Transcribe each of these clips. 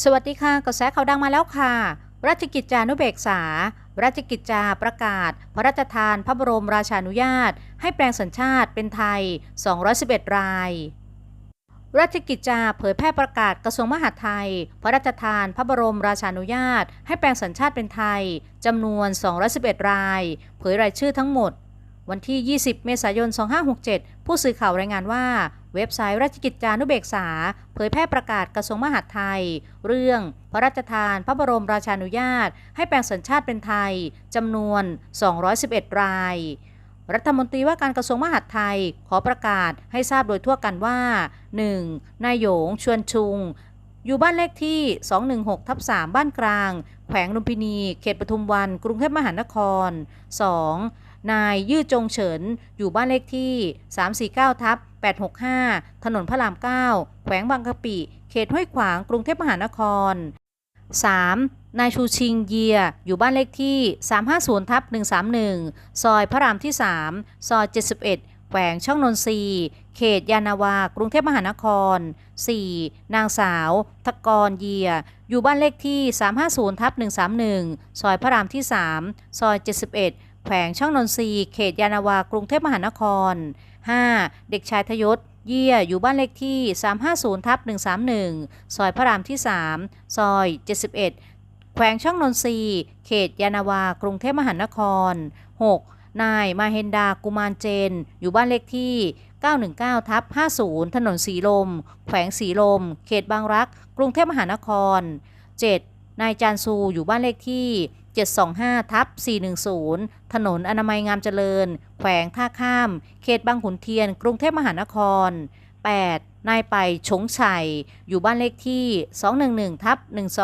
สวัสดีค่ะกระแสข่าวดังมาแล้วค่ะ ราชกิจจานุเบกษา ราชกิจจาประกาศ พระราชทานพระบรมราชานุญาต ให้แปลงสัญชาติเป็นไทย 211 ราย ราชกิจจาเผยแพร่ประกาศกระทรวงมหาดไทย พระราชทานพระบรมราชานุญาต ให้แปลงสัญชาติเป็นไทยจำนวน 211 ราย เผยรายชื่อทั้งหมด วันที่ 20 เมษายน 2567 ผู้สื่อข่าวรายงานว่า เว็บไซต์ราชกิจจานุเบกษา เผยแพร่ประกาศกระทรวงมหาดไทย เรื่อง พระราชทาน พระบรมราชานุญาต ให้แปลงสัญชาติเป็นไทยจำนวน 211 ราย รัฐมนตรีว่าการกระทรวงมหาดไทย ขอประกาศให้ทราบโดยทั่วกันว่า 1. นายโหยงชวนชุง อยู่บ้านเลขที่ 216ทับ3บ้านกลาง แขวงลุมพินี เขตปทุมวัน กรุงเทพมหานคร 2. นายยื่อจงเฉิน อยู่บ้านเลขที่ 349 ทับ 865 ถนนพระราม 9 แขวงบางกะปิ เขตห้วยขวาง กรุงเทพมหานคร 3. นายชูชิงเยีย อยู่บ้านเลขที่ 350ทับ131 ซอยพระรามที่ 3 ซอย 71 แขวงช่องนนทรีเขตยานาวา กรุงเทพมหานคร 4. นางสาวทกรเยีย อยู่บ้านเลขที่ 350ทับ131 ซอยพระรามที่ 3 ซอย 71 แขวงช่องนนทรีย์เขตยานาวากรุงเทพมหานคร 5. เด็กชายทยศเยี่ยอยู่บ้านเลขที่ 350ทับ131 ซอยพระรามที่ 3 ซอย 71 แขวงช่องนนทรีย์เขตยานาวากรุงเทพมหานคร 6. นายมาเฮนดากุมารเจน อยู่บ้านเลขที่ 919ทับ50 ถนนสีลม แขวงสีลม เขตบางรัก กรุงเทพมหานคร 7. นายจานซูอยู่บ้านเลขที่ 725ทับ410 ถนนอนามัยงามเจริญ แขวงท่าข้าม เขตบางขุนเทียน กรุงเทพมหานคร 8. นายไปชงชัย อยู่บ้านเลขที่ 211ทับ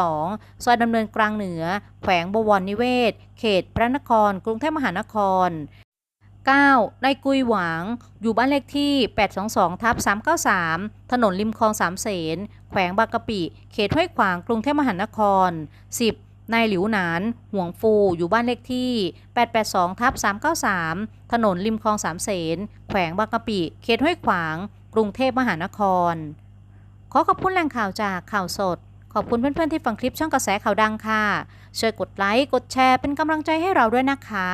12 ซอยดำเนินกลางเหนือ แขวงบวรนิเวศ เขตพระนคร กรุงเทพมหานคร 9. นายกุยหวาง อยู่บ้านเลขที่ 822ทับ393 ถนนริมคลองสามเสน แขวงบางกะปิ เขตห้วยขวาง กรุงเทพมหานคร 10. นายหลิวหนาน ห่วงฟู อยู่บ้านเลขที่ 882ทับ393 ถนนริมคลองสามเสน แขวงบางกะปิ เขตห้วยขวาง กรุงเทพมหานคร ขอขอบคุณแหล่งข่าวจากข่าวสด ขอบคุณเพื่อนๆที่ฟังคลิปช่องกระแสข่าวดังค่ะ ช่วยกดไลค์ กดแชร์เป็นกำลังใจให้เราด้วยนะคะ